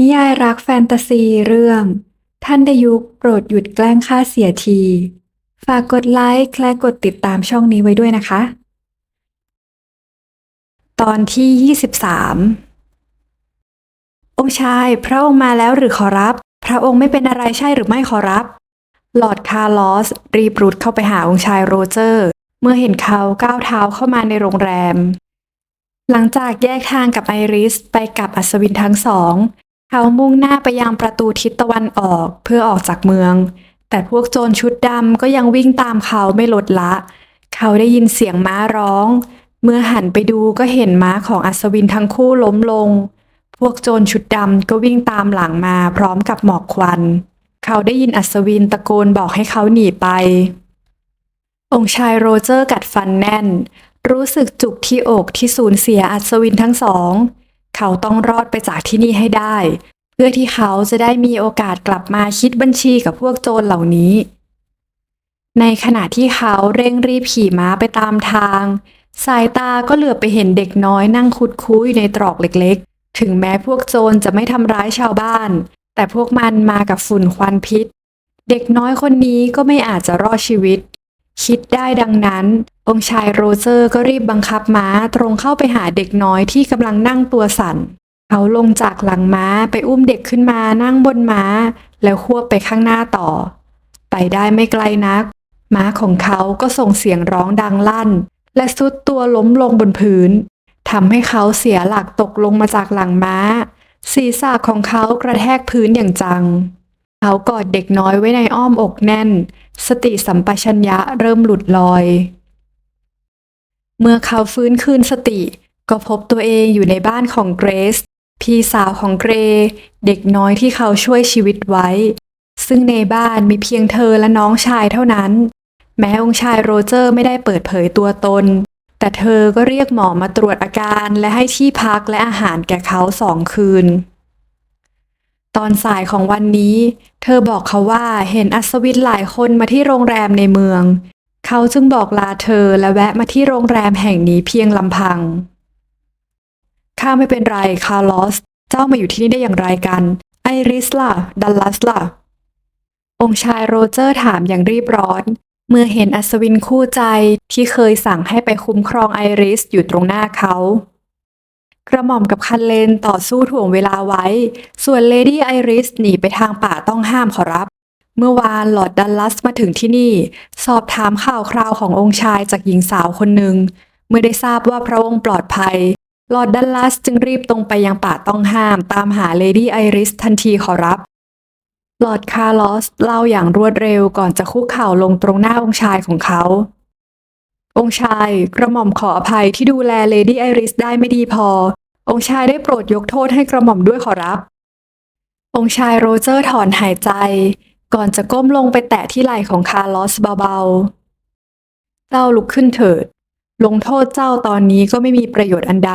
นิยายรักแฟนตาซีเรื่อง ท่านดยุคโปรดหยุดแกล้งข้าเสียที ฝากกดไลค์และกดติดตามช่องนี้ไว้ด้วยนะคะ ตอนที่ 23 องค์ชายพระองค์มาแล้วหรือขอรับ พระองค์ไม่เป็นอะไรใช่หรือไม่ขอรับลอร์ดคาร์ลอส รีบรุดเข้าไปหาองค์ชายโรเจอร์ เมื่อเห็นเขาก้าวเท้าเข้ามาในโรงแรม หลังจากแยกทางกับไอริสไปกับอัศวินทั้งสอง เขามุ่งหน้าไปยังประตูทิศตะวันออกเพื่อออกจากเมือง แต่พวกโจรชุดดำก็ยังวิ่งตามเขาไม่ลดละ เขาได้ยินเสียงม้าร้อง เมื่อหันไปดูก็เห็นม้าของอัศวินทั้งคู่ล้มลง พวกโจรชุดดำก็วิ่งตามหลังมาพร้อมกับหมอกควัน เขาได้ยินอัศวินตะโกนบอกให้เขาหนีไป องค์ชายโรเจอร์กัดฟันแน่น รู้สึกจุกที่อกที่สูญเสียอัศวินทั้งสอง เขาต้องรอดไปจากที่นี่ให้ได้ เพื่อที่เขาจะได้มีโอกาสกลับมาคิดบัญชีกับพวกโจรเหล่านี้ ในขณะที่เขาเร่งรีบขี่ม้าไปตามทาง สายตาก็เหลือบไปเห็นเด็กน้อยนั่งคุดคู้อยู่ในตรอกเล็กๆ ถึงแม้พวกโจรจะไม่ทำร้ายชาวบ้าน แต่พวกมันมากับฝุ่นควันพิษ เด็กน้อยคนนี้ก็ไม่อาจจะรอดชีวิต คิดได้ดังนั้น องค์ชายโรเจอร์ก็รีบบังคับม้าตรงเข้าไปหาเด็กน้อยที่กำลังนั่งตัวสั่น เขาลงจากหลังม้าไปอุ้มเด็กขึ้นมานั่งบนม้า แล้วควบไปข้างหน้าต่อ ไปได้ไม่ไกลนัก ม้าของเขาก็ส่งเสียงร้องดังลั่น และสุดตัวล้มลงบนพื้นทำให้เขาเสียหลักตกลงมาจากหลังม้า ศีรษะของเขากระแทกพื้นอย่างจัง เขากอดเด็กน้อยไว้ในอ้อมอกแน่น สติสัมปชัญญะเริ่มหลุดลอย เมื่อเขาฟื้นคืนสติ ก็พบตัวเองอยู่ในบ้านของเกรซพี่สาวของเกร เด็กน้อยที่เขาช่วยชีวิตไว้ ซึ่งในบ้านมีเพียงเธอและน้องชายเท่านั้น แม้องค์ชายโรเจอร์ไม่ได้เปิดเผยตัวตน แต่เธอก็เรียกหมอมาตรวจอาการและให้ที่พักและอาหารแก่เขาสองคืน ตอนสายของวันนี้ เธอบอกเขาว่าเห็นอัศวินหลายคนมาที่โรงแรมในเมือง เขาจึงบอกลาเธอและแวะมาที่โรงแรมแห่งนี้เพียงลำพัง ข้าไม่เป็นไรคาร์ลอส เจ้ามาอยู่ที่นี่ได้อย่างไรกัน ไอริสล่ะ ดัลลัสล่ะ องค์ชายโรเจอร์ถามอย่างรีบร้อน เมื่อเห็นอัศวินคู่ใจที่เคยสั่งให้ไปคุ้มครองไอริสอยู่ตรงหน้าเขากระหม่อมกับคันเลนต่อสู้ถ่วงเวลาไว้ ส่วนเลดี้ไอริสหนีไปทางป่าต้องห้ามขอรับ เมื่อวานหลอดดัลลัสมาถึงที่นี่ สอบถามข่าวคราวขององค์ชายจากหญิงสาวคนหนึ่งเมื่อได้ทราบว่าพระองค์ปลอดภัย หลอดดัลลัสจึงรีบตรงไปยังป่าต้องห้ามตามหาเลดี้ไอริสทันทีขอรับ หลอดคาร์ลอสเล่าอย่างรวดเร็วก่อนจะคุกเข่าลงตรงหน้าองค์ชายของเขา องค์ชายกระหม่อมขออภัยที่ดูแลเลดี้ไอริสได้ไม่ดีพอ องค์ชายได้โปรดยกโทษให้กระหม่อมด้วยขอรับ องค์ชายโรเจอร์ถอนหายใจ ก่อนจะก้มลงไปแตะที่ไหล่ของคาร์ลอสเบาๆ เจ้าลุกขึ้นเถิด ลงโทษเจ้าตอนนี้ก็ไม่มีประโยชน์อันใด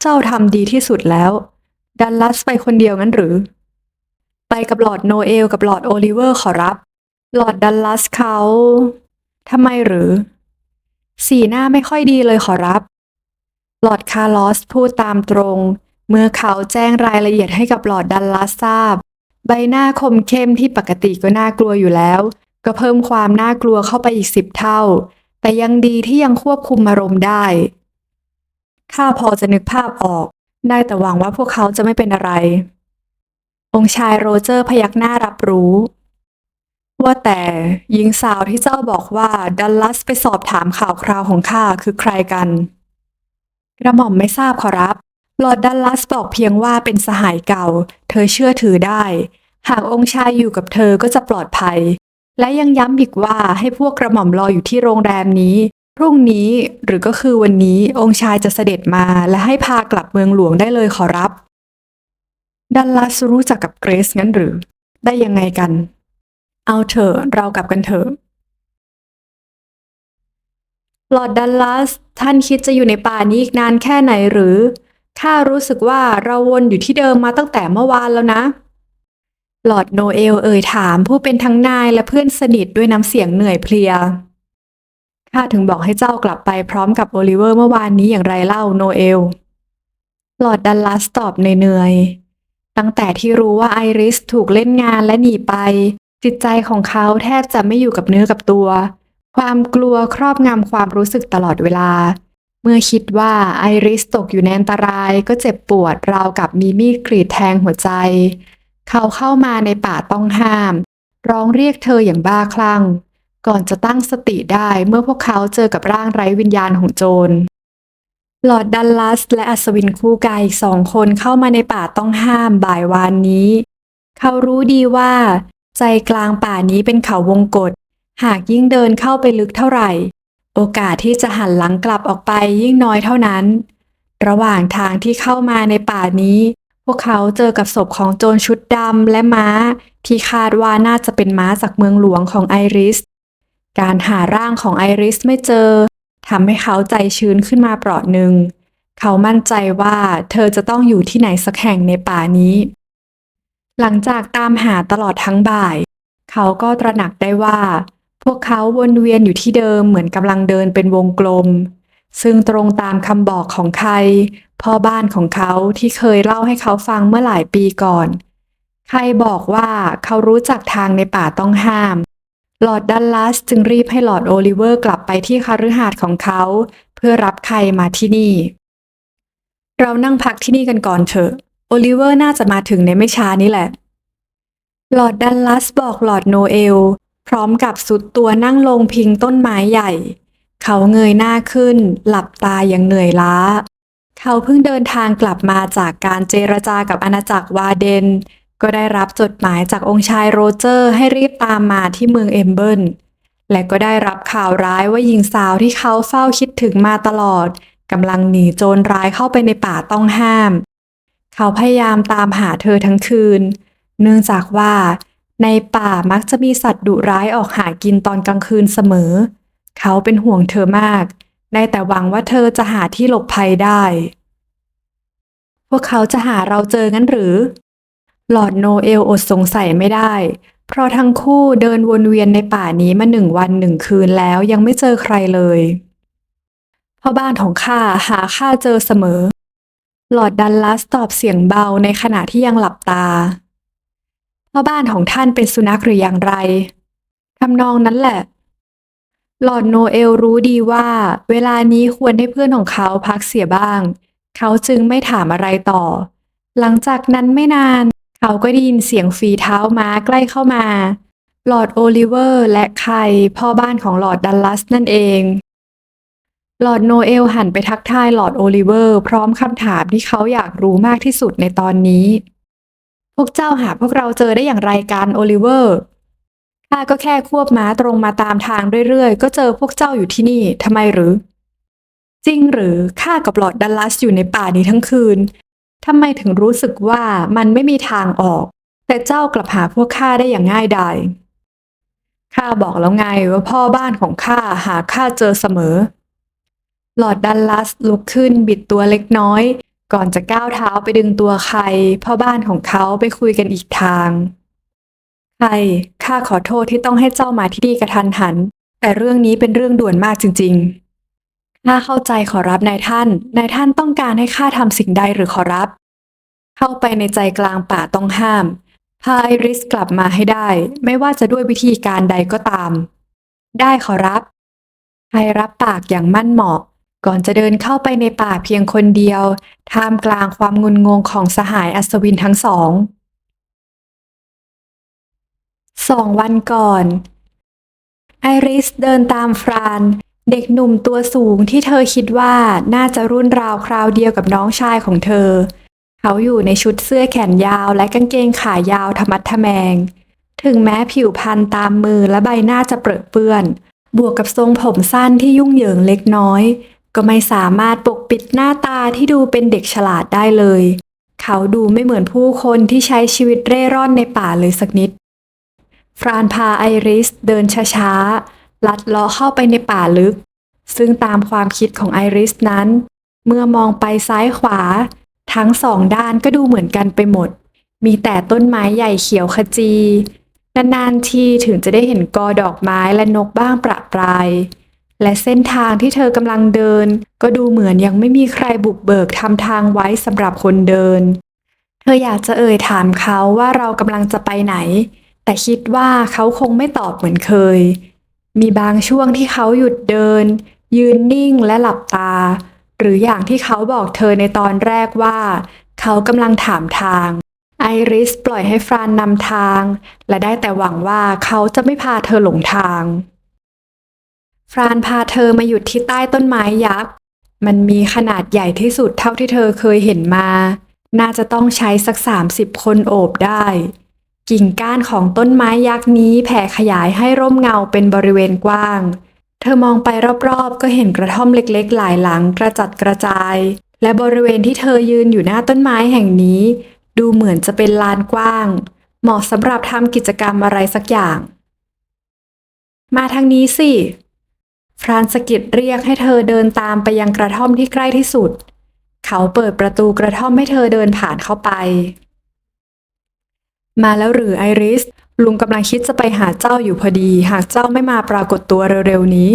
เจ้าทำดีที่สุดแล้ว ดันลัสไปคนเดียวงั้นหรือ ไปกับหลอดโนเอลกับหลอดโอลิเวอร์ขอรับ หลอดดัลลัสเขาทำไมหรือ สีหน้าไม่ค่อยดีเลยขอรับ หลอดคาร์ลอสพูดตามตรง เมื่อเขาแจ้งรายละเอียดให้กับหลอดดัลลัสทราบ ใบหน้าคมเข้มที่ปกติก็น่ากลัวอยู่แล้ว ก็เพิ่มความน่ากลัวเข้าไปอีกสิบเท่า แต่ยังดีที่ยังควบคุมอารมณ์ได้ ข้าพอจะนึกภาพออก ได้แต่หวังว่าพวกเขาจะไม่เป็นอะไร องค์ชายโรเจอร์พยักหน้ารับรู้ ว่าแต่หญิงสาวที่เจ้าบอกว่าดัลลัสไปสอบถามข่าวคราวของข้าคือใครกัน กระหม่อมไม่ทราบขอรับ ลอร์ดดัลลัสบอกเพียงว่าเป็นสหายเก่า เธอเชื่อถือได้ หากองค์ชายอยู่กับเธอก็จะปลอดภัย และยังย้ำอีกว่าให้พวกกระหม่อมรออยู่ที่โรงแรมนี้ พรุ่งนี้หรือก็คือวันนี้องค์ชายจะเสด็จมาและให้พากลับเมืองหลวงได้เลยขอรับ ดัลลัสรู้จักกับเกรซงั้นหรือ ได้ยังไงกัน เอาเถอะเรากลับกันเถอะลอร์ดดัลลัสท่านคิดจะอยู่ในป่านี้อีกนานแค่ไหนหรือ ข้ารู้สึกว่าเราวนอยู่ที่เดิมมาตั้งแต่เมื่อวานแล้วนะ หลอดโนเอลเอ่ยถามผู้เป็นทั้งนายและเพื่อนสนิทด้วยน้ำเสียงเหนื่อยเพลีย ข้าถึงบอกให้เจ้ากลับไปพร้อมกับโอลิเวอร์เมื่อวานนี้อย่างไรเล่าโนเอล หลอดดัลลัสตอบเหนื่อยตั้งแต่ที่รู้ว่าไอริสถูกเล่นงานและหนีไป จิตใจของเขาแทบจะไม่อยู่กับเนื้อกับตัว ความกลัวครอบงำความรู้สึกตลอดเวลา เมื่อคิดว่าไอริสตกอยู่ในอันตรายก็เจ็บปวดราวกับมีมีดกรีดแทงหัวใจ เขาเข้ามาในป่าต้องห้าม ร้องเรียกเธออย่างบ้าคลั่ง ก่อนจะตั้งสติได้เมื่อพวกเขาเจอกับร่างไร้วิญญาณของโจรหลอดดัลลัสและอัศวินคู่กายอีกสองคนเข้ามาในป่าต้องห้ามบ่ายวานนี้ เขารู้ดีว่า ใจกลางป่านี้เป็นเขาวงกฏหากยิ่งเดินเข้าไปลึกเท่าไหร่ โอกาสที่จะหันหลังกลับออกไปยิ่งน้อยเท่านั้น ระหว่างทางที่เข้ามาในป่านี้ พวกเขาเจอกับศพของโจรชุดดำและม้า ที่คาดว่าน่าจะเป็นม้าจากเมืองหลวงของไอริส การหาร่างของไอริสไม่เจอทำให้เขาใจชื้นขึ้นมาเปราะหนึ่ง เขามั่นใจว่าเธอจะต้องอยู่ที่ไหนสักแห่งในป่านี้ หลังจากตามหาตลอดทั้งบ่าย เขาก็ตระหนักได้ว่า พวกเขาวนเวียนอยู่ที่เดิมเหมือนกำลังเดินเป็นวงกลม ซึ่งตรงตามคำบอกของใคร พ่อบ้านของเขาที่เคยเล่าให้เขาฟังเมื่อหลายปีก่อน ใครบอกว่าเขารู้จักทางในป่าต้องห้าม หลอดดัลลัสจึงรีบให้หลอดโอลิเวอร์กลับไปที่คฤหาสน์ของเขา เพื่อรับใครมาที่นี่ เรานั่งพักที่นี่กันก่อนเถอะ โอลิเวอร์น่าจะมาถึงในไม่ช้านี้แหละ หลอดดัลลัสบอกหลอดโนเอล พร้อมกับสุดตัวนั่งลงพิงต้นไม้ใหญ่ เขาเงยหน้าขึ้น หลับตาอย่างเหนื่อยล้า เขาเพิ่งเดินทางกลับมาจากการเจรจากับอาณาจักรวาเดน ก็ได้รับจดหมายจากองค์ชายโรเจอร์ให้รีบตามมาที่เมืองเอมเบิลและก็ได้รับข่าวร้ายว่าหญิงสาวที่เขาเฝ้าคิดถึงมาตลอดกำลังหนีโจรร้ายเข้าไปในป่าต้องห้าม เขาพยายามตามหาเธอทั้งคืน เนื่องจากว่า ในป่ามักจะมีสัตว์ดุร้ายออกหากินตอนกลางคืนเสมอ เขาเป็นห่วงเธอมาก ได้แต่หวังว่าเธอจะหาที่หลบภัยได้ พวกเขาจะหาเราเจองั้นหรือ หลอดโนเอลอดสงสัยไม่ได้ เพราะทั้งคู่เดินวนเวียนในป่านี้มาหนึ่งวันหนึ่งคืนแล้วยังไม่เจอใครเลยพ่อบ้านของข้าหาข้าเจอเสมอ หลอดดัลลัสตอบเสียงเบาในขณะที่ยังหลับตา พ่อบ้านของท่านเป็นสุนัขหรืออย่างไรทำนองนั้นแหละ หลอดโนเอลรู้ดีว่า เวลานี้ควรให้เพื่อนของเขาพักเสียบ้าง เขาจึงไม่ถามอะไรต่อ หลังจากนั้นไม่นาน เขาก็ได้ยินเสียงฝีเท้าม้าใกล้เข้ามา หลอดโอลิเวอร์และใครพ่อบ้านของหลอดดัลลัสนั่นเองหลอดโนเอลหันไปทักทายหลอดโอลิเวอร์ พร้อมคำถามที่เขาอยากรู้มากที่สุดในตอนนี้ พวกเจ้าหาพวกเราเจอได้อย่างไรกันโอลิเวอร์ข้าก็แค่ควบม้าตรงมาตามทางเรื่อยๆ ก็เจอพวกเจ้าอยู่ที่นี่ทำไมหรือ จริงหรือข้ากับหลอดดัลลัสอยู่ในป่านี้ทั้งคืนทำไมถึงรู้สึกว่ามันไม่มีทางออก แต่เจ้ากลับหาพวกข้าได้อย่างง่ายดายข้าบอกแล้วไงว่าพ่อบ้านของข้าหาข้าเจอเสมอ หลอดดัลลัสลุกขึ้นบิดตัวเล็กน้อย ก่อนจะก้าวเท้าไปดึงตัวใครพ่อบ้านของเขาไปคุยกันอีกทาง ใครข้าขอโทษที่ต้องให้เจ้ามาที่นี่กระทันหัน แต่เรื่องนี้เป็นเรื่องด่วนมากจริง ๆ ข้าเข้าใจขอรับนายท่าน นายท่านต้องการให้ข้าทำสิ่งใดหรือขอรับ เข้าไปในใจกลางป่าต้องห้าม พาไอริสกลับมาให้ได้ ไม่ว่าจะด้วยวิธีการใดก็ตาม ได้ขอรับไฮรับปากอย่างมั่นเหมาะ ก่อนจะเดินเข้าไปในป่าเพียงคนเดียว ท่ามกลางความงุนงงของสหายอัศวินทั้งสอง สองวันก่อน ไอริสเดินตามฟราน เด็กหนุ่มตัวสูงที่เธอคิดว่าน่าจะรุ่นราวคราวเดียวกับน้องชายของเธอ เขาอยู่ในชุดเสื้อแขนยาวและกางเกงขายาวทะมัดทแมง ถึงแม้ผิวพรรณตามมือและใบหน้าจะเปรอะเปื้อนบวกกับทรงผมสั้นที่ยุ่งเหยิงเล็กน้อย ก็ไม่สามารถปกปิดหน้าตาที่ดูเป็นเด็กฉลาดได้เลย เขาดูไม่เหมือนผู้คนที่ใช้ชีวิตเร่ร่อนในป่าเลยสักนิด ฟรานพาไอริสเดินช้าๆ ลัดเลาะเข้าไปในป่าลึก ซึ่งตามความคิดของไอริสนั้น เมื่อมองไปซ้ายขวา ทั้งสองด้านก็ดูเหมือนกันไปหมด มีแต่ต้นไม้ใหญ่เขียวขจีนานๆทีถึงจะได้เห็นกอดอกไม้และนกบ้างประปราย และเส้นทางที่เธอกำลังเดิน ก็ดูเหมือนยังไม่มีใครบุกเบิกทำทางไว้สำหรับคนเดิน เธออยากจะเอ่ยถามเขาว่าเรากำลังจะไปไหน แต่คิดว่าเขาคงไม่ตอบเหมือนเคย มีบางช่วงที่เขาหยุดเดิน ยืนนิ่งและหลับตา หรืออย่างที่เขาบอกเธอในตอนแรกว่า เขากำลังถามทางไอริสปล่อยให้ฟรานนำทาง และได้แต่หวังว่าเขาจะไม่พาเธอหลงทาง ฟรานพาเธอมาหยุดที่ใต้ต้นไม้ยักษ์ มันมีขนาดใหญ่ที่สุดเท่าที่เธอเคยเห็นมา น่าจะต้องใช้สักสามสิบคนโอบได้ กิ่งก้านของต้นไม้ยักษ์นี้แผ่ขยายให้ร่มเงาเป็นบริเวณกว้าง เธอมองไปรอบๆ ก็เห็นกระท่อมเล็กๆ หลายหลังกระจัดกระจาย และบริเวณที่เธอยืนอยู่หน้าต้นไม้แห่งนี้ ดูเหมือนจะเป็นลานกว้าง เหมาะสำหรับทำกิจกรรมอะไรสักอย่าง มาทางนี้สิ ฟรานสกิดเรียกให้เธอเดินตามไปยังกระท่อมที่ใกล้ที่สุด เขาเปิดประตูกระท่อมให้เธอเดินผ่านเข้าไป มาแล้วหรือไอริส ลุงกำลังคิดจะไปหาเจ้าอยู่พอดี หากเจ้าไม่มาปรากฏตัวเร็วๆนี้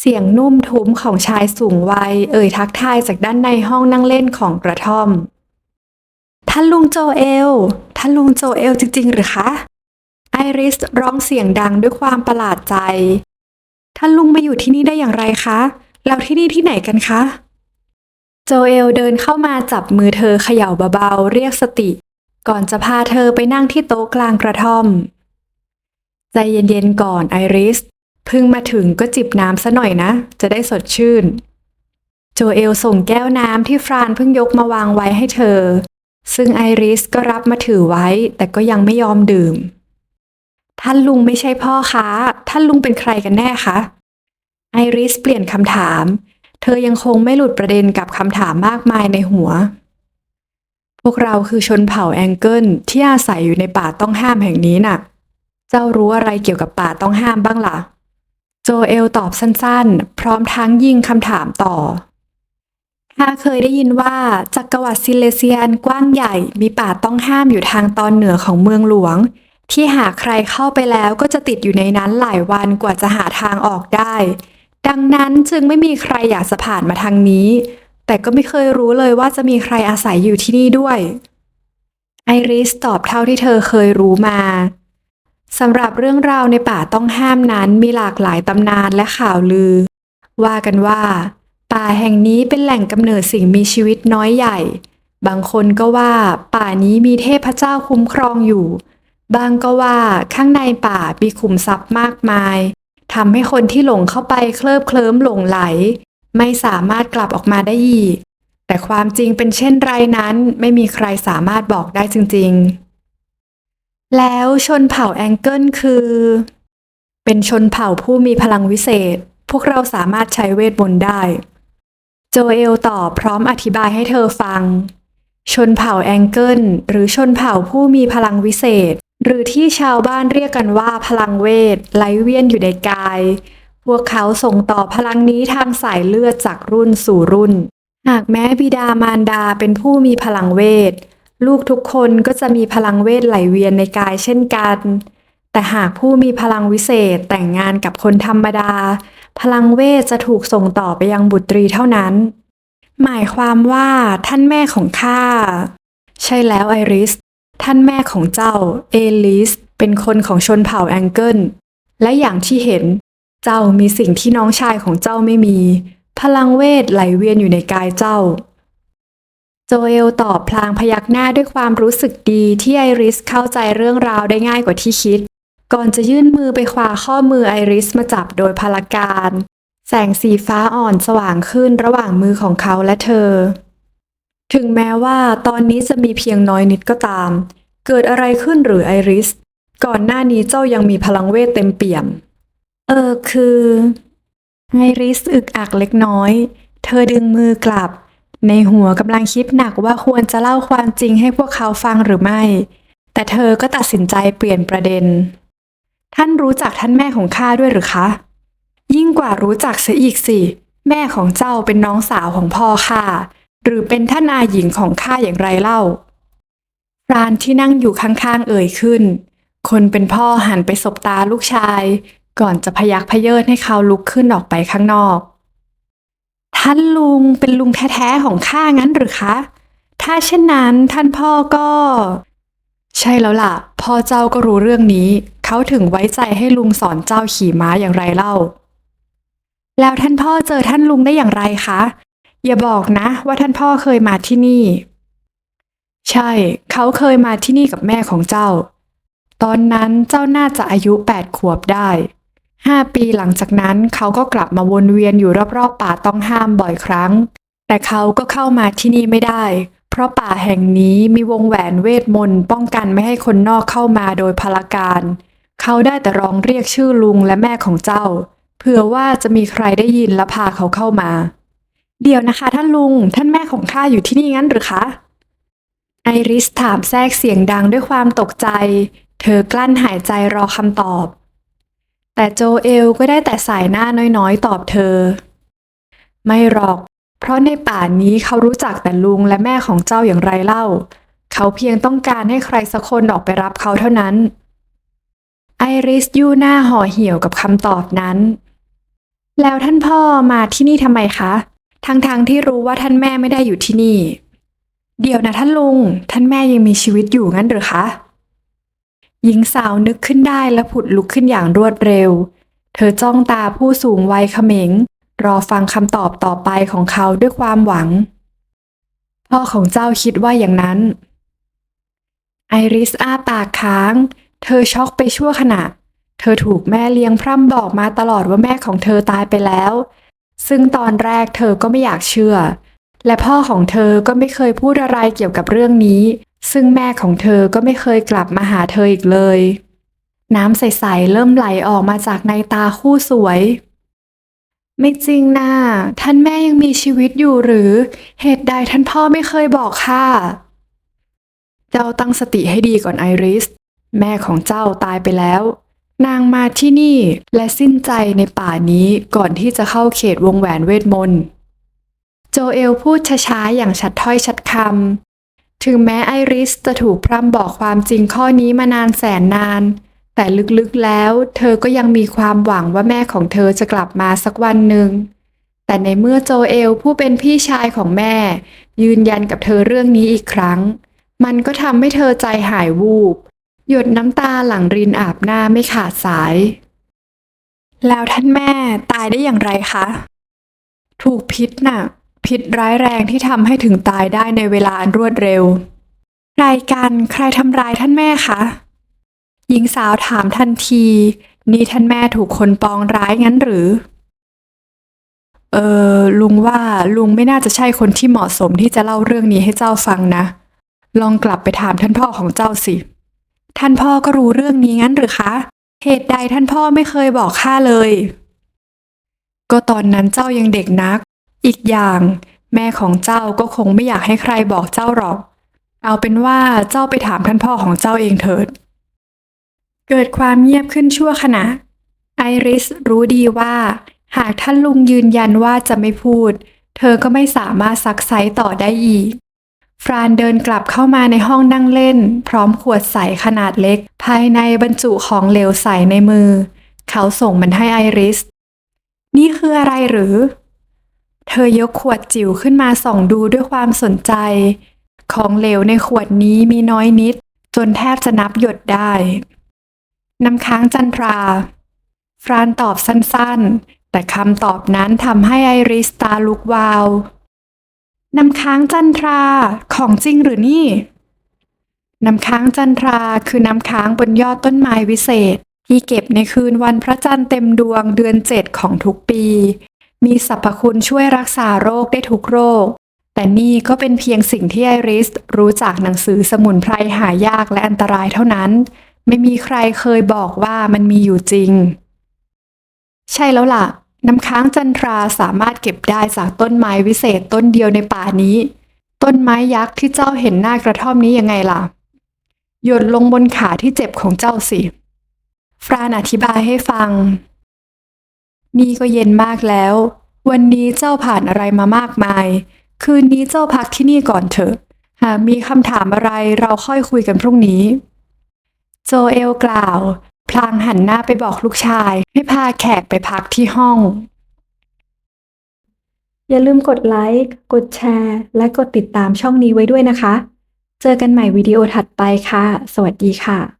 เสียงนุ่มทุ้มของชายสูงวัย เอ่ยทักทายจากด้านในห้องนั่งเล่นของกระท่อม ท่านลุงโจเอล ท่านลุงโจเอลจริงๆหรือคะไอริสร้องเสียงดังด้วยความประหลาดใจ ท่านลุงมาอยู่ที่นี่ได้อย่างไรคะ แล้วที่นี่ที่ไหนกันคะ โจเอลเดินเข้ามาจับมือเธอเขย่าเบาๆเรียกสติ ก่อนจะพาเธอไปนั่งที่โต๊ะกลางกระท่อม ใจเย็นๆก่อนไอริสเพิ่งมาถึงก็จิบน้ำซะหน่อยนะ จะได้สดชื่น โจเอลส่งแก้วน้ำที่ฟรานเพิ่งยกมาวางไว้ให้เธอ ซึ่งไอริสก็รับมาถือไว้ แต่ก็ยังไม่ยอมดื่ม ท่านลุงไม่ใช่พ่อคะท่านลุงเป็นใครกันแน่คะ ไอริสเปลี่ยนคำถาม เธอยังคงไม่หลุดประเด็นกับคำถามมากมายในหัว พวกเราคือชนเผ่าแองเกิลที่อาศัยอยู่ในป่าต้องห้ามแห่งนี้น่ะ เจ้ารู้อะไรเกี่ยวกับป่าต้องห้ามบ้างล่ะ โจเอลตอบสั้นๆ พร้อมทั้งยิงคำถามต่อข้าเคยได้ยินว่าจักรวรรดิซิเลเซียนกว้างใหญ่มีป่าต้องห้ามอยู่ทางตอนเหนือของเมืองหลวง ที่หากใครเข้าไปแล้วก็จะติดอยู่ในนั้นหลายวันกว่าจะหาทางออกได้ ดังนั้นจึงไม่มีใครอยากจะผ่านมาทางนี้ แต่ก็ไม่เคยรู้เลยว่าจะมีใครอาศัยอยู่ที่นี่ด้วย ไอริสตอบเท่าที่เธอเคยรู้มาสำหรับเรื่องราวในป่าต้องห้ามนั้นมีหลากหลายตำนานและข่าวลือ ว่ากันว่า ป่าแห่งนี้เป็นแหล่งกำเนิดสิ่งมีชีวิตน้อยใหญ่ บางคนก็ว่า ป่านี้มีเทพเจ้าคุ้มครองอยู่ บางก็ว่าข้างในป่ามีขุมทรัพย์มากมายทำให้คนที่หลงเข้าไปเคลิบเคลิ้มหลงไหล ไม่สามารถกลับออกมาได้อีก แต่ความจริงเป็นเช่นไรนั้นไม่มีใครสามารถบอกได้จริง ๆ แล้วชนเผ่าแองเกิลคือ เป็นชนเผ่าผู้มีพลังวิเศษ พวกเราสามารถใช้เวทมนต์ได้ โจเอลตอบพร้อมอธิบายให้เธอฟังชนเผ่าแองเกิลหรือชนเผ่าผู้มีพลังวิเศษ หรือที่ชาวบ้านเรียกกันว่าพลังเวทไหลเวียนอยู่ในกาย พวกเขาส่งต่อพลังนี้ทางสายเลือดจากรุ่นสู่รุ่น หากแม้บิดามารดาเป็นผู้มีพลังเวท ลูกทุกคนก็จะมีพลังเวทไหลเวียนในกายเช่นกัน แต่หากผู้มีพลังวิเศษแต่งงานกับคนธรรมดา พลังเวทจะถูกส่งต่อไปยังบุตรีเท่านั้น หมายความว่าท่านแม่ของข้าใช่แล้วไอริส ท่านแม่ของเจ้าเอลิสเป็นคนของชนเผ่าแองเกิล และอย่างที่เห็น เจ้ามีสิ่งที่น้องชายของเจ้าไม่มี พลังเวทไหลเวียนอยู่ในกายเจ้า โจเอลตอบพลางพยักหน้าด้วยความรู้สึกดีที่ไอริสเข้าใจเรื่องราวได้ง่ายกว่าที่คิด ก่อนจะยื่นมือไปคว้าข้อมือไอริสมาจับโดยพลาการ แสงสีฟ้าอ่อนสว่างขึ้นระหว่างมือของเขาและเธอ ถึงแม้ว่าตอนนี้จะมีเพียงน้อยนิดก็ตาม เกิดอะไรขึ้นหรือไอริส ก่อนหน้านี้เจ้ายังมีพลังเวทเต็มเปี่ยม เออคือ ไอริสอึกอักเล็กน้อย เธอดึงมือกลับ ในหัวกำลังคิดหนักว่าควรจะเล่าความจริงให้พวกเขาฟังหรือไม่ แต่เธอก็ตัดสินใจเปลี่ยนประเด็น ท่านรู้จักท่านแม่ของข้าด้วยหรือคะ ยิ่งกว่ารู้จักเสียอีกสิ แม่ของเจ้าเป็นน้องสาวของพ่อข้า หรือเป็นท่านอาหญิงของข้าอย่างไรเล่าฟรานที่นั่งอยู่ข้างๆเอ่ยขึ้น คนเป็นพ่อหันไปสบตาลูกชาย ก่อนจะพยักพเยิดให้เขาลุกขึ้นออกไปข้างนอก ท่านลุงเป็นลุงแท้ๆของข้างั้นหรือคะ ถ้าเช่นนั้นท่านพ่อก็ ใช่แล้วล่ะ พ่อเจ้าก็รู้เรื่องนี้ เขาถึงไว้ใจให้ลุงสอนเจ้าขี่ม้าอย่างไรเล่า แล้วท่านพ่อเจอท่านลุงได้อย่างไรคะ อย่าบอกนะ ว่าท่านพ่อเคยมาที่นี่ ใช่ เขาเคยมาที่นี่กับแม่ของเจ้า ตอนนั้นเจ้าน่าจะอายุแปดขวบได้ห้าปีหลังจากนั้นเขาก็กลับมาวนเวียนอยู่รอบๆป่าต้องห้ามบ่อยครั้ง แต่เขาก็เข้ามาที่นี่ไม่ได้ เพราะป่าแห่งนี้มีวงแหวนเวทมนต์ป้องกันไม่ให้คนนอกเข้ามาโดยพลการ เขาได้แต่ร้องเรียกชื่อลุงและแม่ของเจ้า เผื่อว่าจะมีใครได้ยินและพาเขาเข้ามา เดี๋ยวนะคะ ท่านลุงท่านแม่ของข้าอยู่ที่นี่งั้นหรือคะ ไอริสถามแทรกเสียงดังด้วยความตกใจ เธอกลั้นหายใจรอคำตอบ แต่โจเอลก็ได้แต่สายหน้าน้อยๆ ตอบเธอ ไม่หรอก เพราะในป่านี้เขารู้จักแต่ลุงและแม่ของเจ้าอย่างไรเล่า เขาเพียงต้องการให้ใครสักคนออกไปรับเขาเท่านั้น ไอริสยู่หน้าห่อเหี่ยวกับคำตอบนั้น แล้วท่านพ่อมาที่นี่ทำไมคะ ทั้งๆทที่รู้ว่าท่านแม่ไม่ได้อยู่ที่นี่ เดี๋ยวนะท่านลุง ท่านแม่ยังมีชีวิตอยู่งั้นหรือคะ หญิงสาวนึกขึ้นได้และผุดลุกขึ้นอย่างรวดเร็ว เธอจ้องตาผู้สูงวัยเขม็ง รอฟังคำตอบต่อไปของเขาด้วยความหวัง พ่อของเจ้าคิดว่าอย่างนั้น ไอริสอ้าปากค้าง เธอช็อกไปชั่วขณะ เธอถูกแม่เลี้ยงพร่ำบอกมาตลอดว่าแม่ของเธอตายไปแล้ว ซึ่งตอนแรกเธอก็ไม่อยากเชื่อ และพ่อของเธอก็ไม่เคยพูดอะไรเกี่ยวกับเรื่องนี้ ซึ่งแม่ของเธอก็ไม่เคยกลับมาหาเธออีกเลย น้ำใสๆเริ่มไหลออกมาจากในตาคู่สวย ไม่จริงนะท่านแม่ยังมีชีวิตอยู่หรือ เหตุใดท่านพ่อไม่เคยบอกข้าเจ้าตั้งสติให้ดีก่อนไอริส แม่ของเจ้าตายไปแล้ว นางมาที่นี่และสิ้นใจในป่านี้ก่อนที่จะเข้าเขตวงแหวนเวทมนต์ โจเอลพูดช้าๆอย่างชัดถ้อยชัดคำ ถึงแม้ไอริสจะถูกพร่ำบอกความจริงข้อนี้มานานแสนนาน แต่ลึกๆแล้วเธอก็ยังมีความหวังว่าแม่ของเธอจะกลับมาสักวันหนึ่ง แต่ในเมื่อโจเอลผู้เป็นพี่ชายของแม่ ยืนยันกับเธอเรื่องนี้อีกครั้ง มันก็ทำให้เธอใจหายวูบ หยดน้ำตาหลังรินอาบหน้าไม่ขาดสาย แล้วท่านแม่ตายได้อย่างไรคะ ถูกพิษน่ะ พิษร้ายแรงที่ทำให้ถึงตายได้ในเวลาอันรวดเร็วใครกันใครทำร้ายท่านแม่คะ หญิงสาวถามทันที นี่ท่านแม่ถูกคนปองร้ายงั้นหรือ เออลุงว่าลุงไม่น่าจะใช่คนที่เหมาะสมที่จะเล่าเรื่องนี้ให้เจ้าฟังนะ ลองกลับไปถามท่านพ่อของเจ้าสิ ท่านพ่อก็รู้เรื่องนี้งั้นหรือคะ เหตุใดท่านพ่อไม่เคยบอกข้าเลย ก็ตอนนั้นเจ้ายังเด็กนัก อีกอย่าง แม่ของเจ้าก็คงไม่อยากให้ใครบอกเจ้าหรอก เอาเป็นว่าเจ้าไปถามท่านพ่อของเจ้าเองเถิด เกิดความเงียบขึ้นชั่วขณะ ไอริสรู้ดีว่า หากท่านลุงยืนยันว่าจะไม่พูด เธอก็ไม่สามารถซักไซต่อได้อีก ฟรานเดินกลับเข้ามาในห้องนั่งเล่น พร้อมขวดใสขนาดเล็ก ภายในบรรจุของเหลวใสในมือ เขาส่งมันให้ไอริส นี่คืออะไรหรือ เธอยกขวดจิ๋วขึ้นมาส่องดูด้วยความสนใจ ของเหลวในขวดนี้มีน้อยนิด จนแทบจะนับหยดได้ น้ำค้างจันทรา ฟรานตอบสั้นๆ แต่คำตอบนั้นทำให้ไอริสตาลุกวาว น้ำค้างจันทราของจริงหรือนี่ น้ำค้างจันทราคือน้ำค้างบนยอดต้นไม้วิเศษ ที่เก็บในคืนวันพระจันทร์เต็มดวงเดือนเจ็ดของทุกปี มีสรรพคุณช่วยรักษาโรคได้ทุกโรค แต่นี่ก็เป็นเพียงสิ่งที่ไอริส รู้จากหนังสือสมุนไพรหายากและอันตรายเท่านั้น ไม่มีใครเคยบอกว่ามันมีอยู่จริง ใช่แล้วล่ะ น้ำค้างจันทราสามารถเก็บได้จากต้นไม้วิเศษต้นเดียวในป่านี้ ต้นไม้ยักษ์ที่เจ้าเห็นหน้ากระท่อมนี้ยังไงล่ะ หยดลงบนขาที่เจ็บของเจ้าสิ ฟรานอธิบายให้ฟัง นี่ก็เย็นมากแล้ว วันนี้เจ้าผ่านอะไรมามากมาย คืนนี้เจ้าพักที่นี่ก่อนเถอะ หากมีคำถามอะไรเราค่อยคุยกันพรุ่งนี้ โจเอลกล่าว พลางหันหน้าไปบอกลูกชาย ให้พาแขกไปพักที่ห้อง อย่าลืมกดไลค์ กดแชร์ และกดติดตามช่องนี้ไว้ด้วยนะคะ เจอกันใหม่วิดีโอถัดไปค่ะ สวัสดีค่ะ